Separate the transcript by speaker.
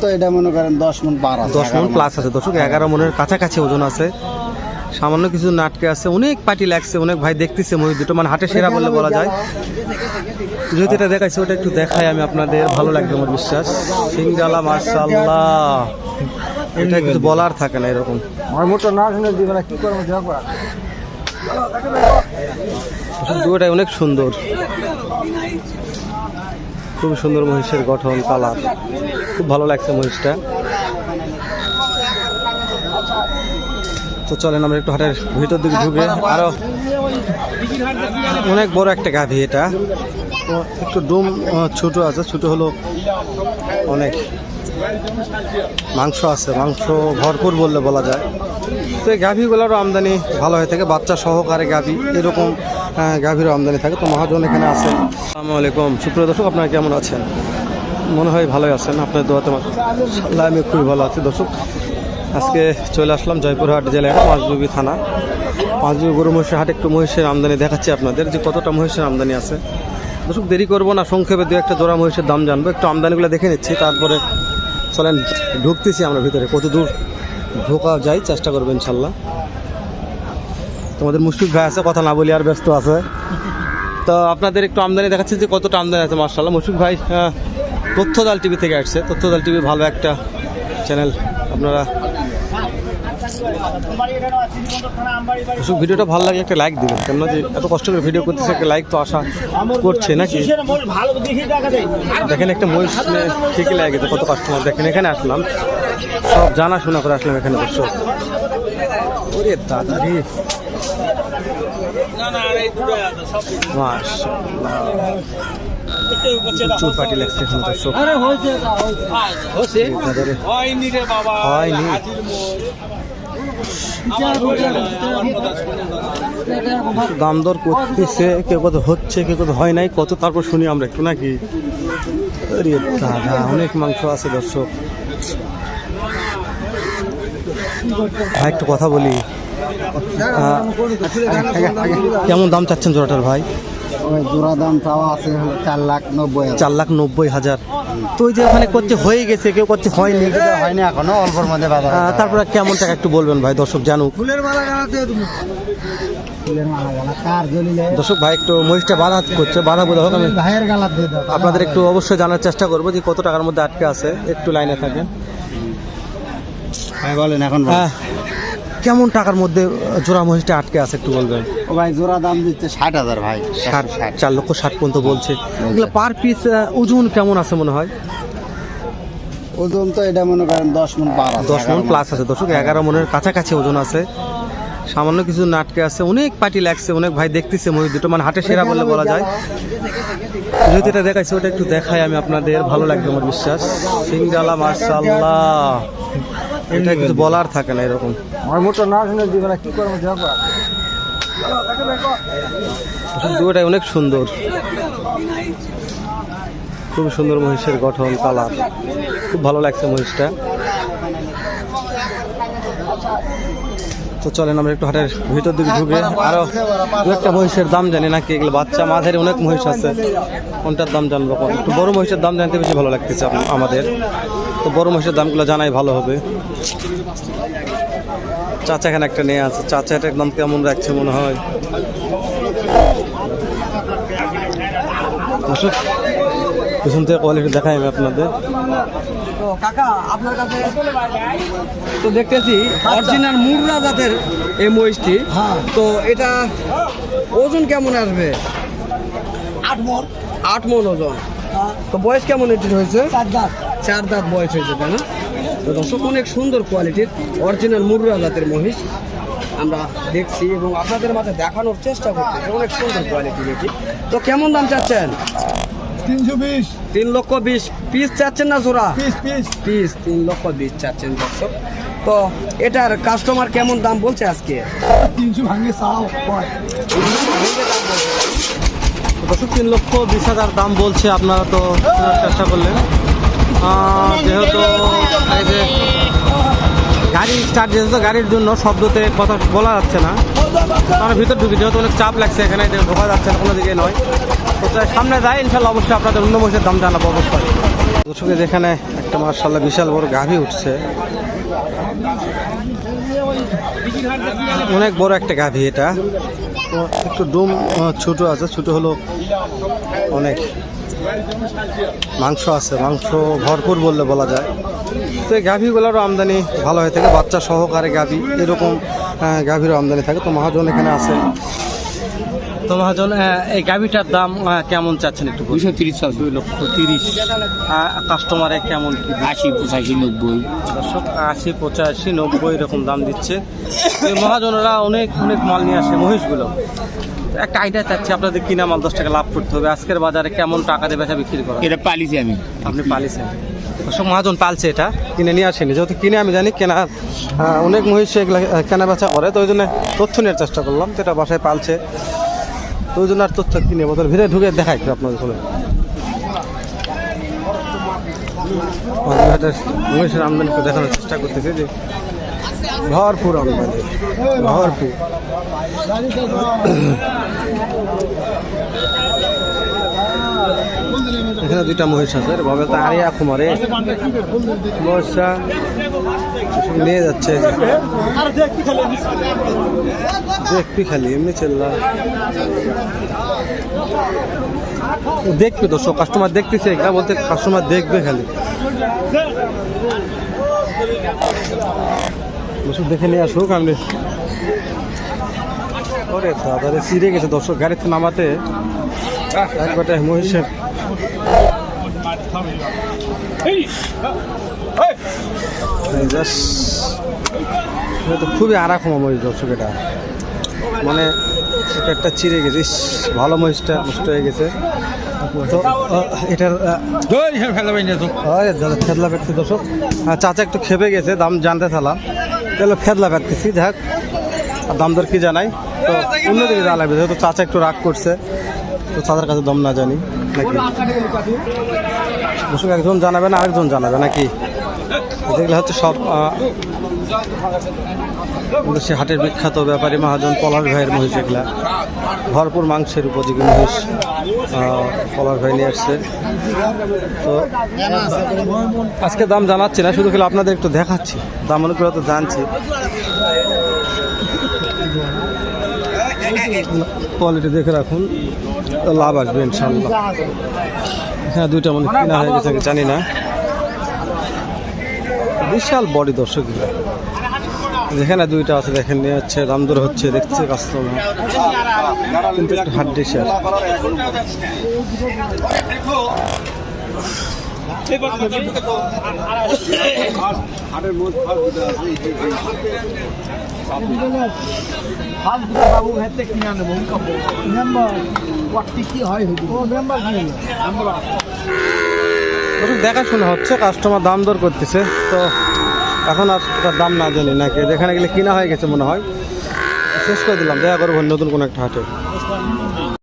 Speaker 1: তো এটা মনে করেন দশ মন পার
Speaker 2: দশ মন প্লাস আছে। দর্শক এগারো মনের কাছাকাছি ওজন আছে। সামান্য কিছু নাটকে আছে অনেক পার্টি লাগছে অনেক ভাই দেখতেছে মহিষ দুটো মানে হাটে সেরা বলে বলা যায়। যেহেতু এটা দেখাইছে ওটা একটু দেখাই আমি আপনাদের ভালো লাগবে আমার বিশ্বাস। সিঙ্গালা মার্শাল্লাহ এটা কিছু বলার থাকে না এরকম।
Speaker 1: আমার মোটা না শুনে দিবে না কি করব দেখো
Speaker 2: দুটোটাই অনেক সুন্দর। খুব সুন্দর মহিষের গঠন কালার। খুব ভালো লাগছে মহিষটা তো চলেন, আমরা একটু হাটের ভিতর দিকে ঢুকে আরও অনেক বড় একটা গাভী এটা। তো একটু ডুম ছোট আছে, ছোট হলো অনেক মাংস আছে, মাংস ভরপুর বললে বলা যায়। তো এই গাভীগুলোরও আমদানি ভালো হয়ে থাকে, বাচ্চা সহকারে গাভী, এরকম গাভীরও আমদানি থাকে। তো মহাজন এখানে আছে। আসসালামু আলাইকুম। সুপ্রিয় দর্শক, আপনারা কেমন আছেন? মনে হয় ভালোই আছেন। আপনার দোয়াতে আল্লাহ আমি খুবই ভালো আছি। দর্শক, আজকে চলে আসলাম জয়পুরহাট জেলায় পাঁচবিবি থানা। পাঁচবিবি গরু মহিষের হাট, একটু মহিষের আমদানি দেখাচ্ছি আপনাদের যে কতটা মহিষের আমদানি আছে। দর্শক, দেরি করব না, সংক্ষেপে দু একটা জোড়া মহিষের দাম জানব। একটু আমদানিগুলো দেখে নিচ্ছি, তারপরে চলেন, ঢুকতেছি আমরা ভিতরে। কত দূর ঢোকা যায়, চেষ্টা করব ইনশাল্লাহ তোমাদের মুশফিক ভাই আছে, কথা না বলি আর ব্যস্ত আছে। তো আপনাদের একটু আমদানি দেখাচ্ছি যে কতটা আমদানি আছে মার্শাল্লাহ মুশফিক ভাই তথ্যদাল টিভি থেকে আসছে। তথ্যদাল টিভি ভালো একটা চ্যানেল আপনারা ভিডিওটা ভালো লাগে একটা লাইক দিবেন। কেন যে এত কষ্ট করে ভিডিও করতেছে, একটা লাইক তো আশা করছে নাকি? দেখেন একটা মহিষ ঠিকই লাগে গেছে কত কাস্টমার দেখেন, এখানে আসলাম। সব জানাশোনা করে আসলাম এখানে ওরে দাদা মাশাআল্লাহ। প্রচুর পার্টি লাগছে এখানে দর্শক। হয়নি দাম দর করতেছে কেউ কত হচ্ছে কেউ কত হয় নাই কত তারপর শুনি আমরা একটু নাকি। দাদা অনেক মাংস আছে দর্শক। ভাই একটু কথা বলি। কেমন দাম চাচ্ছেন জোড়াটার ভাই?
Speaker 1: ওই জোড়া দাম চাওয়া আছে চার লাখ নব্বই
Speaker 2: চার লাখ নব্বই হাজার। তো ওই যে ওখানে করছে হয়ে গেছে কেউ করছে হয়নি।
Speaker 1: হয়নি এখনও অল্পর মধ্যে বাজার
Speaker 2: তারপরে কেমন টাকা একটু বলবেন ভাই দর্শক জানুক।
Speaker 1: ফুলের মালা গালাতে তুমি ফুলের মালা গালা কার জ্বলিলে?
Speaker 2: দর্শক ভাই একটু মহিষটা বাধা করছে বাধা বোধ হোক আমি
Speaker 1: ভাইয়ের গালা দিয়ে দাও
Speaker 2: আপনাদের একটু অবশ্যই জানার চেষ্টা করব যে কত টাকার মধ্যে আটকে আছে একটু লাইনে থাকেন।
Speaker 1: ভাই বলেন এখন।
Speaker 2: হ্যাঁ কেমন টাকার মধ্যে জোড়া মহিষটা আটকে আছে একটু বলবেন?
Speaker 1: ও ভাই জোড়া দাম দিচ্ছে ষাট হাজার ভাই।
Speaker 2: ষাট চার লক্ষ ষাট পর্যন্ত বলছে। এগুলো পার পিস ওজন কেমন আছে মনে হয়?
Speaker 1: ওজন তো এটা মনে করেন দশ মন পার
Speaker 2: দশ মন প্লাস আছে। দর্শক এগারো মনের কাছাকাছি ওজন আছে। সামান্য কিছু নাটকে আছে। অনেক পার্টি লাগছে অনেক ভাই দেখতেছে মহিষ দুটো। মানে হাটে সেরা বলে বলা যায়। যদি এটা দেখাইছে ওটা একটু দেখাই আমি আপনাদের। ভালো লাগবে আমার বিশ্বাস। সিঙ্গালা মার্শাল্লাহ এটা কিন্তু বলার থাকে না এরকম।
Speaker 1: আমার মোটর না শুনে দিবে না কি করব
Speaker 2: দুটাই অনেক সুন্দর। খুব সুন্দর মহিষের গঠন কালার। খুব ভালো লাগছে মহিষটা। তো চলেন, আমরা একটু হাটের ভিতর দিকে ঢুকে আরও দু একটা মহিষের দাম জানি নাকি এগুলো বাচ্চা, মাঝের অনেক মহিষ আছে। কোনটার দাম জানব একটু বড় মহিষের দাম জানতে বেশি ভালো লাগতেছে আমাদের। তো বড় মহিষের দামগুলো জানাই ভালো হবে। চাচা এখানে একটা নিয়ে আছে। চাচা একদম কেমন রাখছে মনে হয়। দর্শক, পিছন থেকে কোয়ালিটি দেখাই আমি আপনাদের।
Speaker 3: তো কাকা আপনার কাছে তো দেখতেছি অরিজিনাল মুররা জাতের এই মহিষটি।
Speaker 1: হ্যাঁ।
Speaker 3: তো এটা ওজন কেমন আসবে?
Speaker 1: আট মন।
Speaker 3: আট মন ওজন। তো বয়স কেমন এটির হয়েছে?
Speaker 1: চার দাঁত।
Speaker 3: চার দাঁত বয়স হয়েছে তাই না? তো দর্শক অনেক সুন্দর কোয়ালিটির অরিজিনাল মুররা জাতের মহিষ আমরা দেখছি এবং আপনাদের মাঝে দেখানোর চেষ্টা করছি অনেক সুন্দর কোয়ালিটির এটি। তো কেমন দাম চাচ্ছেন?
Speaker 1: তিনশো বিশ।
Speaker 3: তিন লক্ষ বিশ। পিস চাচ্ছেন না জোড়া?
Speaker 1: Piece piece.
Speaker 3: পিস তিন লক্ষ বিশ চাচ্ছেন দর্শক। তো এটার কাস্টমার কেমন দাম বলছে আজকে?
Speaker 1: তিনশো ভাঙে চাও
Speaker 2: দর্শক তিন লক্ষ বিশ হাজার দাম বলছে আপনারা তো চেষ্টা করলেন। যেহেতু এই যে গাড়ি স্টার্ট যেহেতু গাড়ির জন্য শব্দতে কথা বলা যাচ্ছে না আমরা ভিতর ঢুকি যেহেতু অনেক চাপ লাগছে এখানে যে ঢোকা যাচ্ছে না কোনো দিকে নয়। সামনে যাই ইনশাল্লাহ অবশ্যই আপনাদের অন্য মহিষের দাম জানাব অবশ্যই। দর্শকের যেখানে একটা মার্শাল্লাহ বিশাল বড় গাভি উঠছে। অনেক বড় একটা গাভি এটা। একটু ডুম ছোট আছে, ছোট হলো অনেক মাংস আছে, মাংস ভরপুর বললে বলা যায়। তো এই গাভীগুলোরও আমদানি ভালো হয়ে থাকে, বাচ্চা সহকারে গাভী, এরকম গাভীরও আমদানি থাকে। তো মহাজন এখানে আছে। তো মহাজন এই গাভীটার দাম কেমন চাচ্ছেন একটু?
Speaker 1: দুশো তিরিশ
Speaker 2: দুই লক্ষ তিরিশ। কাস্টমারে কেমন
Speaker 1: আশি পঁচাশি নব্বই।
Speaker 2: আশি পঁচাশি নব্বই এরকম দাম দিচ্ছে। মহাজনেরা অনেক অনেক মাল নিয়ে আসে মহিষগুলো। একটা আইডিয়া চাচ্ছি আপনাদের কিনা মাল দশ টাকা লাভ করতে হবে। আজকের বাজারে কেমন টাকা দিয়ে বেচা বিক্রি করা?
Speaker 1: এটা পালিছি আমি।
Speaker 2: আপনি পালিছেন দর্শক মহাজন পালছে এটা কিনে নিয়ে আসেনি। যেহেতু কিনে আমি জানি কেনা অনেক মহিষ এগুলো কেনা বেচা করে তো ওই জন্য তথ্য নেওয়ার চেষ্টা করলাম। তো এটা বাসায় পালছে। তো ওই জন্য আর তথ্য কিনে বোতল ভিতরে ঢুকে দেখাই একটু আপনাদের চলে মহিষের আমদানিকে দেখানোর চেষ্টা করতেছি যে ভরপুর আমদানি, ভরপুর। এখানে দুইটা মহিষ আছে বাবা তো আরিয়া কুমারে মহিষা নিয়ে যাচ্ছে দেখবি খালি। এমনি চেল্লা। দেখবে দর্শক কাস্টমার দেখতেছে এটা বলতে কাস্টমার দেখবে খালি। দেখে নিয়ে আসুক আমি ওরে দাদা রে সিরে গেছে দর্শক গাড়িতে নামাতে। একবারে মহিষের এটা তো খুবই আরাকমা মহিষ দর্শক এটা। মানে একটা চিড়ে গেছে। ইস, ভালো মহিষটা নষ্ট হয়ে গেছে। তো এটার দাদা ফেদলা পেটছি দর্শক। চাচা একটু খেপে গেছে দাম জানতে চালাম তাহলে ফেদলা পেটতেছি যাক। আর দাম দর কি জানাই? তো অন্যদিকে যা লাগবে যেহেতু চাচা একটু রাগ করছে তো চাচার কাছে দম না জানি নাকি? দর্শক একজন জানাবে না আরেকজন জানাবে নাকি? যেগুলো হচ্ছে সব সে হাটের বিখ্যাত ব্যাপারী মহাজন পলাশ ভাইয়ের মহিষ এগুলা। ভরপুর মাংসের উপযোগী মহিষ পলাশ ভাই নিয়ে আসছে। তো আজকে দাম জানাচ্ছি না, শুধু খেলে আপনাদের একটু দেখাচ্ছি। দাম অনুযায়ী তো জানছি। কোয়ালিটি দেখে রাখুন, লাভ আসবে ইনশাল্লাহ হ্যাঁ দুইটা মনে কেনা হয়ে গেছে জানি না। বিশাল বডি দর্শক যেখানে দুইটা আছে, দেখেন, নিয়ে হচ্ছে দাম হচ্ছে দেখছে কাস্টমার কিন্তু
Speaker 1: মেম্বার কি হয়? মেম্বার
Speaker 2: দেখাশোনা হচ্ছে কাস্টমার দাম দর করতেছে। তো এখন আর দাম না জানি নাকি, যেখানে গেলে কিনা হয়ে গেছে মনে হয়। শেষ করে দিলাম, দেখা করব নতুন কোনো একটা হাটে।